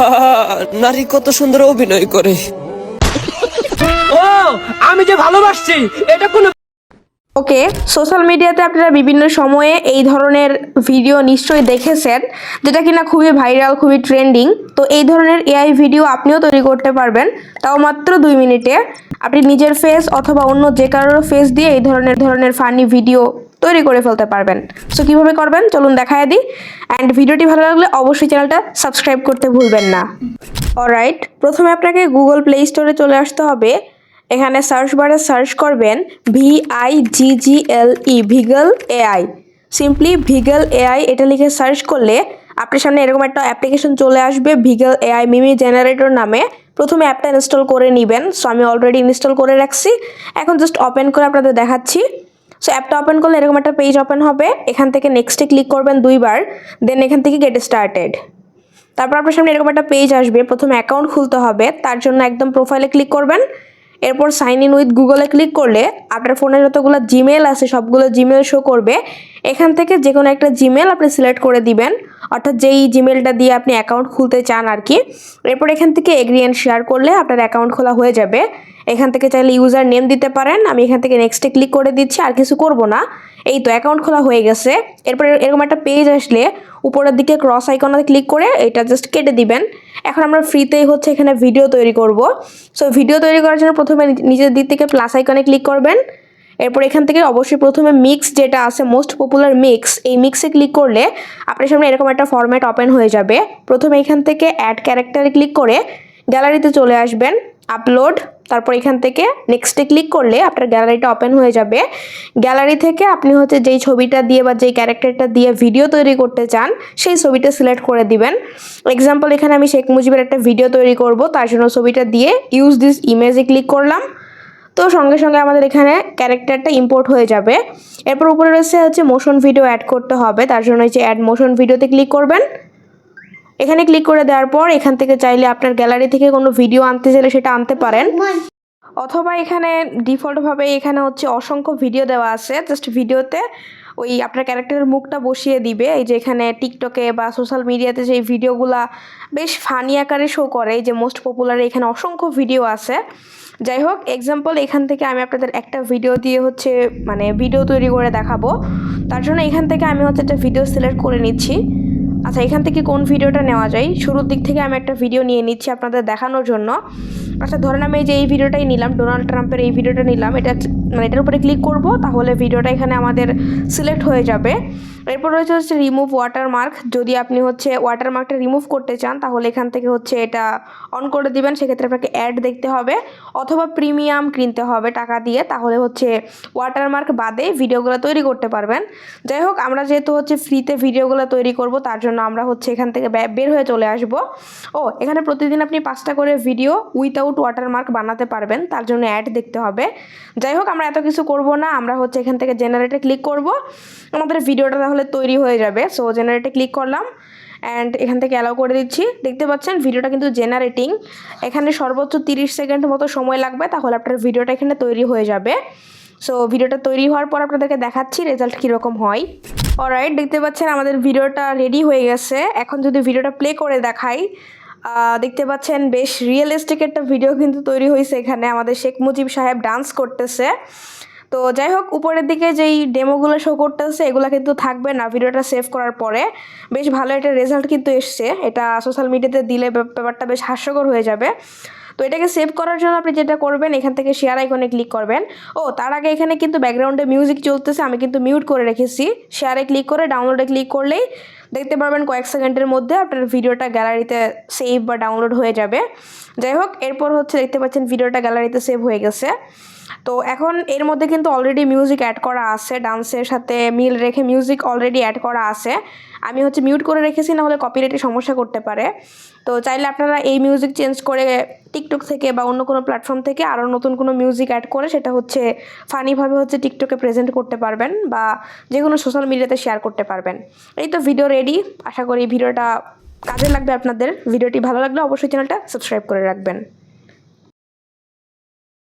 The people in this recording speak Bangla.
নারী কত সুন্দর অভিনয় করে। ও আমি যে ভালোবাসছি এটা কোনো ওকে সোশ্যাল মিডিয়াতে আপনারা বিভিন্ন সময়ে এই ধরনের ভিডিও নিশ্চয়ই দেখেছেন যেটা কিনা খুবই ভাইরাল খুবই ট্রেন্ডিং। তো এই ধরনের এআই ভিডিও আপনিও তৈরি করতে পারবেন তাও মাত্র দুই মিনিটে। আপনি নিজের ফেস অথবা অন্য যে কারোর ফেস দিয়ে এই ধরনের ধরনের ফানি ভিডিও তৈরি করে ফেলতে পারবেন। সো কীভাবে করবেন? চলুন দেখায় দিই। অ্যান্ড ভিডিওটি ভালো লাগলে অবশ্যই চ্যানেলটা সাবস্ক্রাইব করতে ভুলবেন না। অলরাইট প্রথমে আপনাকে গুগল প্লে স্টোরে চলে আসতে হবে। এখানে সার্চ বারে সার্চ করবেন V I G G L E Viggle AI simply Viggle AI এটা লিখে সার্চ করলে আপনার সামনে এরকম একটা অ্যাপ্লিকেশন চলে আসবে ভিগল এআই মিমি জেনারেটর নামে। প্রথমে অ্যাপটা ইনস্টল করে নেবেন। সো আমি অলরেডি ইনস্টল করে রাখছি। এখন জাস্ট ওপেন করে আপনাদের দেখাচ্ছি। সো অ্যাপটা ওপেন করলে এরকম একটা পেজ ওপেন হবে। এখান থেকে নেক্সটে ক্লিক করবেন দুইবার। দেন এখান থেকে গেট স্টার্টেড তারপর আপনার সামনে এরকম একটা পেজ আসবে। প্রথমে অ্যাকাউন্ট খুলতে হবে। তার জন্য একদম প্রোফাইলে ক্লিক করবেন। এরপর সাইন ইন উইথ গুগলে ক্লিক করলে আপনার ফোনে যতগুলো জিমেল আছে, সবগুলো জিমেল শো করবে। এখান থেকে যে কোনো একটা জিমেল আপনি সিলেক্ট করে দিবেন। অর্থাৎ যেই জিমেলটা দিয়ে আপনি অ্যাকাউন্ট খুলতে চান আর কি এরপর এখান থেকে এগ্রিয়েন্ট শেয়ার করলে আপনার অ্যাকাউন্ট খোলা হয়ে যাবে। এখান থেকে চাইলে ইউজার নেম দিতে পারেন। আমি এখান থেকে নেক্সটে ক্লিক করে দিচ্ছি, আর কিছু করব না। এই তো অ্যাকাউন্ট খোলা হয়ে গেছে। এরপর এরকম একটা পেজ আসলে উপরের দিকে ক্রস আইকনে ক্লিক করে এটা জাস্ট কেটে দিবেন। এখন আমরা ফ্রিতেই হচ্ছে এখানে ভিডিও তৈরি করব। সো ভিডিও তৈরি করার জন্য প্রথমে নিজের দিক থেকে প্লাস আইকনে ক্লিক করবেন। এরপর এখান থেকে অবশ্যই প্রথমে মিক্স যেটা আছে মোস্ট পপুলার মিক্স এই মিক্সে ক্লিক করলে আপনার সামনে এরকম একটা ফরম্যাট ওপেন হয়ে যাবে। প্রথমে এখান থেকে অ্যাড ক্যারেক্টারে ক্লিক করে গ্যালারিতে চলে আসবেন আপলোড তারপর এখান থেকে নেক্সটে ক্লিক করলে আপনার গ্যালারিটা ওপেন হয়ে যাবে। গ্যালারি থেকে আপনি হচ্ছে যেই ছবিটা দিয়ে বা যেই ক্যারেক্টারটা দিয়ে ভিডিও তৈরি করতে চান, সেই ছবিটা সিলেক্ট করে দিবেন। এক্সাম্পল এখানে আমি শেখ মুজিবের একটা ভিডিও তৈরি করব, তার জন্য ছবিটা দিয়ে ইউজ দিস ইমেজে ক্লিক করলাম। তো সঙ্গে সঙ্গে আমাদের এখানে ক্যারেক্টারটা ইম্পোর্ট হয়ে যাবে। এরপর উপরে রয়েছে হচ্ছে মোশন ভিডিও অ্যাড করতে হবে। তার জন্য হচ্ছে অ্যাড মোশন ভিডিওতে ক্লিক করবেন। এখানে ক্লিক করে দেওয়ার পর এখান থেকে চাইলে আপনার গ্যালারি থেকে কোনো ভিডিও আনতে চাইলে সেটা আনতে পারেন। অথবা এখানে ডিফল্টভাবে এখানে হচ্ছে অসংখ্য ভিডিও দেওয়া আছে। জাস্ট ভিডিওতে ওই আপনার ক্যারেক্টারের মুখটা বসিয়ে দিবে। এই যে এখানে টিকটকে বা সোশ্যাল মিডিয়াতে যে ভিডিওগুলা বেশ ফানি আকারে শো করে, এই যে মোস্ট পপুলার এখানে অসংখ্য ভিডিও আছে। যাই হোক এক্সাম্পল এখান থেকে আমি আপনাদের একটা ভিডিও দিয়ে হচ্ছে মানে ভিডিও তৈরি করে দেখাবো। তার জন্য এখান থেকে আমি হচ্ছে একটা ভিডিও সিলেক্ট করে নিচ্ছি। আচ্ছা এখান থেকে কোন ভিডিওটা নেওয়া যায়? শুরুর দিক থেকে আমি একটা ভিডিও নিয়ে নিচ্ছি আপনাদের দেখানোর জন্য। আচ্ছা ধরেন আমি যে এই ভিডিওটাই নিলাম ডোনাল্ড ট্রাম্পের এই ভিডিওটা নিলাম। এটা মানে এটার উপরে ক্লিক করব, তাহলে ভিডিওটা এখানে আমাদের সিলেক্ট হয়ে যাবে। এরপর রয়েছে হচ্ছে রিমুভ ওয়াটারমার্ক যদি আপনি হচ্ছে ওয়াটারমার্কটা রিমুভ করতে চান, তাহলে এখান থেকে হচ্ছে এটা অন করে দিবেন। সেক্ষেত্রে আপনাকে অ্যাড দেখতে হবে, অথবা প্রিমিয়াম কিনতে হবে টাকা দিয়ে। তাহলে হচ্ছে ওয়াটারমার্ক বাদে ভিডিওগুলো তৈরি করতে পারবেন। যাই হোক, আমরা যেহেতু হচ্ছে ফ্রিতে ভিডিওগুলো তৈরি করব, তার জন্য আমরা হচ্ছে এখান থেকে বের হয়ে চলে আসব। ও, এখানে প্রতিদিন আপনি পাঁচটা করে ভিডিও উইথাউট ওয়াটারমার্ক বানাতে পারবেন। তার জন্য অ্যাড দেখতে হবে। যাই হোক আমরা এত কিছু করব না, আমরা হচ্ছে এখান থেকে জেনারেটে ক্লিক করব। আমাদের ভিডিওটা তাহলে তৈরি হয়ে যাবে। সো জেনারেটে ক্লিক করলাম অ্যান্ড এখান থেকে অ্যালাউ করে দিচ্ছি। দেখতে পাচ্ছেন, ভিডিওটা কিন্তু জেনারেটিং এখানে সর্বোচ্চ তিরিশ সেকেন্ড মতো সময় লাগবে, তাহলে আপনার ভিডিওটা এখানে তৈরি হয়ে যাবে। সো ভিডিওটা তৈরি হওয়ার পর আপনাদেরকে দেখাচ্ছি রেজাল্ট কীরকম হয়। অলরাইট দেখতে পাচ্ছেন আমাদের ভিডিওটা রেডি হয়ে গেছে। এখন যদি ভিডিওটা প্লে করে দেখাই দেখতে পাচ্ছেন বেশ রিয়েলিস্টিক একটা ভিডিও কিন্তু তৈরি হয়েছে এখানে। আমাদের শেখ মুজিব সাহেব ডান্স করতেছে। তো যাই হোক, উপরের দিকে যেই ডেমোগুলো শো করতেছে, এগুলো কিন্তু থাকবে না। ভিডিওটা সেভ করার পরে বেশ ভালো একটা রেজাল্ট কিন্তু এসছে। এটা সোশ্যাল মিডিয়াতে দিলে ব্যাপারটা বেশ হাস্যকর হয়ে যাবে। তো এটাকে সেভ করার জন্য আপনি যেটা করবেন, এখান থেকে শেয়ার আইকনে ক্লিক করবেন। ও, তার আগে এখানে কিন্তু ব্যাকগ্রাউন্ডে মিউজিক চলতেছে, আমি কিন্তু মিউট করে রেখেছি। শেয়ারে ক্লিক করে ডাউনলোডে ক্লিক করলেই দেখতে পারবেন কয়েক সেকেন্ডের মধ্যে আপনার ভিডিওটা গ্যালারিতে সেভ বা ডাউনলোড হয়ে যাবে। যাই হোক, এরপর হচ্ছে দেখতে পাচ্ছেন ভিডিওটা গ্যালারিতে সেভ হয়ে গেছে। তো এখন এর মধ্যে কিন্তু অলরেডি মিউজিক অ্যাড করা আছে ডান্সের সাথে মিল রেখে মিউজিক অলরেডি অ্যাড করা আছে। আমি হচ্ছে মিউট করে রেখেছি না হলে কপিরাইটের সমস্যা করতে পারে। তো চাইলে আপনারা এই মিউজিক চেঞ্জ করে টিকটক থেকে বা অন্য কোনো প্ল্যাটফর্ম থেকে আরও নতুন কোনো মিউজিক অ্যাড করে, সেটা হচ্ছে ফানিভাবে হচ্ছে টিকটকে প্রেজেন্ট করতে পারবেন বা যে কোনো সোশ্যাল মিডিয়াতে শেয়ার করতে পারবেন। এই তো ভিডিও রেডি আশা করি ভিডিওটা কাজে লাগবে আপনাদের। ভিডিওটি ভালো লাগলে অবশ্যই চ্যানেলটা সাবস্ক্রাইব করে রাখবেন।